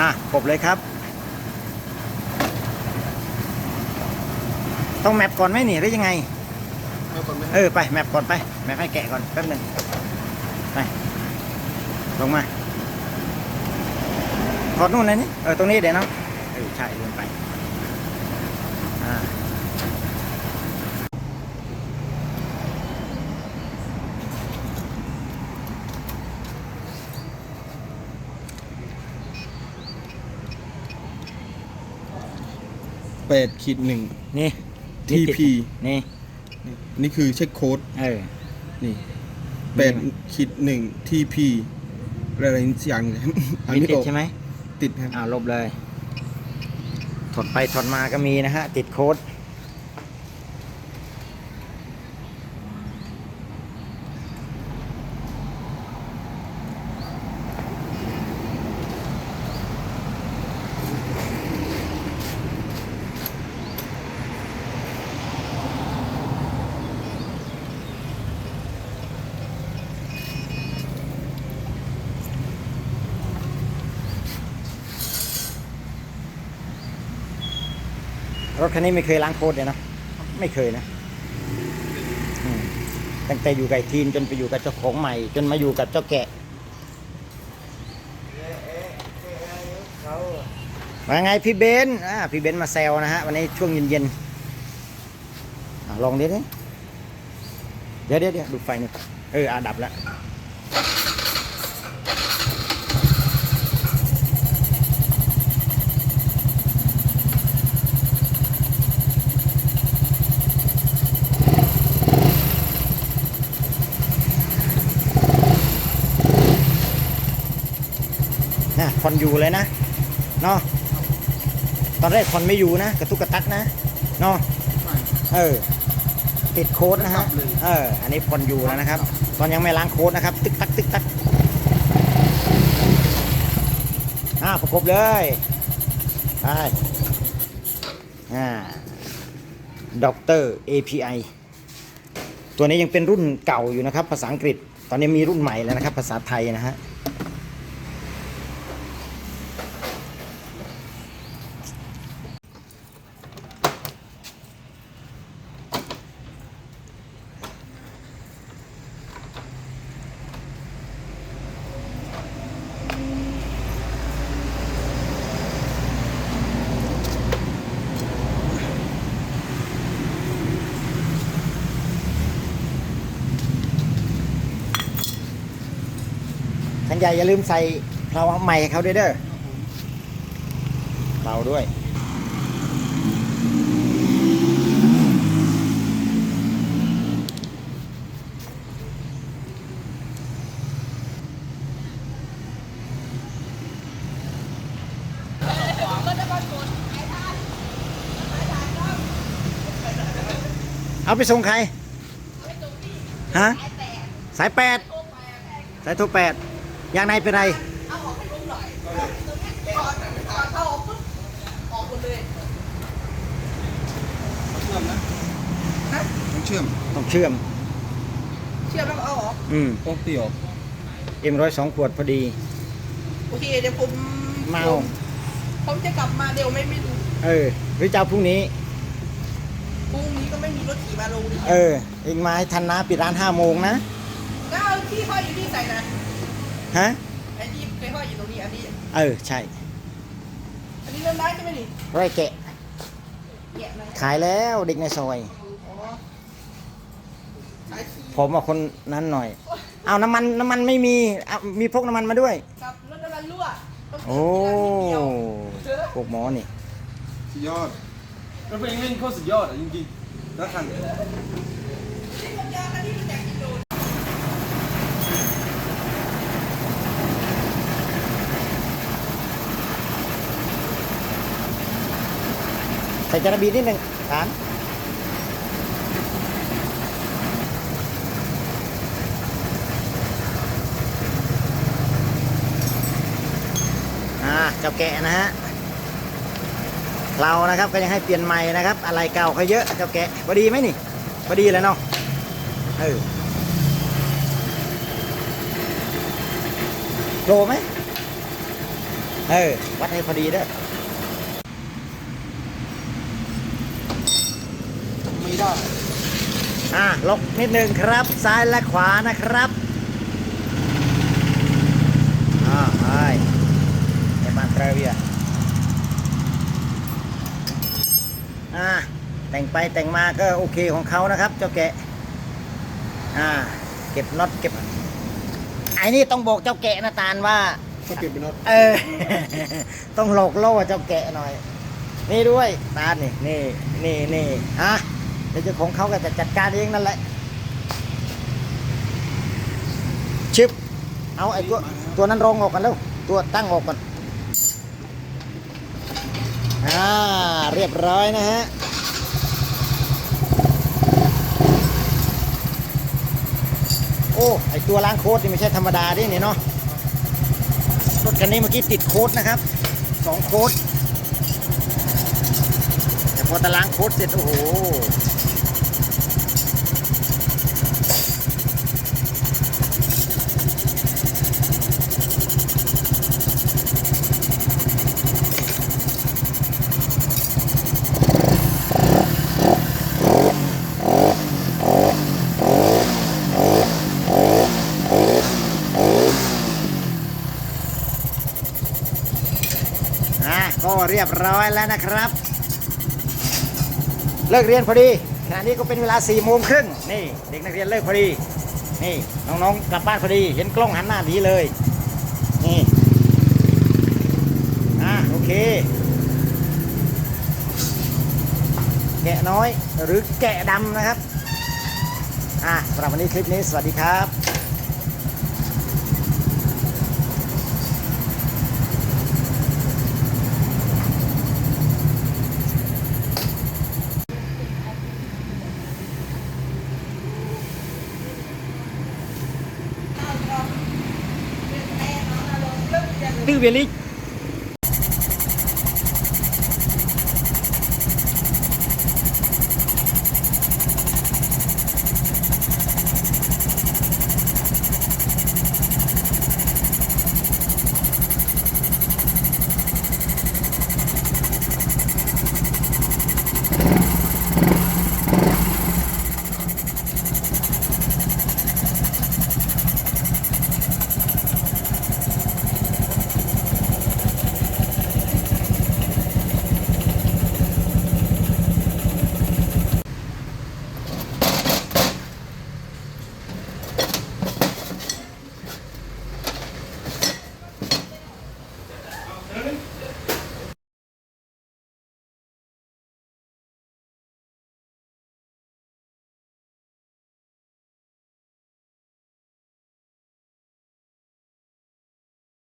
อะกบเลยครับ ต้องแมปก่อนไหมนี่หรือยังไงเอาก่อนไหมเออไปแมปก่อนไป แมปให้แกะก่อนแป๊บหนึ่งไปลงมาถอดนู่นเลยนี่เออตรงนี้เดี๋ยวเนาะเออใช่ลืมไป แปดขีดหนึ่ง นี่ TP นี่ นี่คือเช็คโค้ดเออ นี่แปดขีดหนึ่ง TP อะไรอย่างเนี่ยอันมีนี้ติดออกใช่ไหม ติดครับ อ่าลบเลย ถอดไปถอดมาก็มีนะฮะ ติดโค้ด รถคันนี้ไม่เคยล้างโค้ดเลยนะไม่เคยนะตั้งแต่อยู่กับทีมจนไปอยู่กับเจ้าของใหม่ จนมาอยู่กับเจ้าแกะว่าไงพี่เบนอ่าพี่เบนมาแซวนะฮะวันนี้ช่วงเย็นๆลองดิดิเดี๋ยวเดี๋ยวเดี๋ยวดูไฟหนี่อยเอออาดับแล้ว นะคอนอยู่เลยนะเนาะตอนแรกคอนไม่อยู่นะกระตุกกระตักนะเนาะเออติดโค้ดนะฮะเอออันนี้คอนอยู่แล้วนะครับ ตอนยังไม่ล้างโค้ดนะครับ ตึกตักตึกตักอ่าประกบเลยไปอ่าด็อกเตอร์ API ตัวนี้ยังเป็นรุ่นเก่าอยู่นะครับ ภาษาอังกฤษ ตอนนี้มีรุ่นใหม่แล้วนะครับ ภาษาไทยนะฮะ ขันใหญ่อย่าลืมใส่เพลาใหม่ให้เขาด้วยเด้อเพลาด้วย เอาไปส่งใคร ฮะ สายแปดสายโทรแปด ยางในเป็นไรเอาออกให้ลุงหน่อยถอดถอดเข้าออกปุ๊บออกหมดเลยเชื่อมนะต้องเชื่อมต้องเชื่อม เชื่อมแล้วก็เอาออกอืมต้องเตี่ยวเอ็มร้อยสองขวดพอดี โอเคเดี๋ยวผมเมาผมผมจะกลับมาเดี๋ยวไม่ไม่รู้เออหรือจะเอาพรุ่งนี้พรุ่งนี้ก็ไม่มีรถขี่มาลงดิเออเองมาให้ทันนะปิดร้านห้าโมงนะก็เอาที่ห้อยอยู่ที่ใส่นะ ฮะไอ้ที่เคยห้อยอยู่ตรงนี้อันนี้ เออ ใช่ อันนี้เริ่มได้ใช่ไหมนี่ร้อยแกะ แกะนะขายแล้วเด็กในซอย อ๋อสายขี่ผมเอาคนนั้นหน่อย เอาน้ำมันน้ำมันไม่มีเอามีพกน้ำมันมาด้วย กับรถน้ำมันรั่วต้องโอ้เดียวพวกหมอนี่ สุดยอดรถเพลงเล่นโคตรสุดยอดอะจริงๆแล้วคัน ที่มันยางอันนี้มันแจกกิโลใส่จานบีนิดหนึ่งฐานอ่าเจ้าแกะนะฮะ เรานะครับก็ยังให้เปลี่ยนใหม่นะครับ อะไรเก่าเขาเยอะเจ้าแกะพอดีไหมนี่พอดีเลยเนาะเออโลไหมเออวัดให้พอดีเด้อ ไม่ได้อะลกนิดนึงครับ ซ้ายและขวานะครับอ่าไปเดี๋ยวมาเตรเวียอ่าแต่งไปแต่งมาก็โอเคของเขานะครับ เจ้าแกะอ่าเก็บน็อตเก็บไอ้นี่ต้องบอกเจ้าแกะนะตาลว่าก็เก็บไปน็อตเออ ต้องหลอกล่อเจ้าแกะหน่อย นี่ด้วยตาลนี่นี่นี่นี่ฮะเดี๋ยวเจ้าของเขาก็จะจัดการเองนั่นแหละชิบเอาไอ้ตัวตัวนั้นรองออกกันแล้วตัวตั้งออกก่อนอ่าเรียบร้อยนะฮะโอ้ไอตัวล้างโค้ดนี่ไม่ใช่ธรรมดาดินี่เนาะรถคันนี้เมื่อกี้ติดโค้ดนะครับสองโค้ดแต่พอตารางโค้ดเสร็จโอ้โห อะก็ เรียบร้อยแล้วนะครับ เลิกเรียนพอดีขณะนี้ก็เป็นเวลา4ี่โมงครึ่งนี่ เด็กนักเรียนเลิกพอดี นี่น้องๆกลับบ้านพอดี เห็นกล้องหันหน้าดีเลย นี่อะโอเค แกะน้อยหรือแกะดำนะครับอะสำหรับวันนี้คลิปนี้สวัสดีครับ เอาเอเป็นแม่น้องอารมณ์ลึกอย่างตื้อเวลิ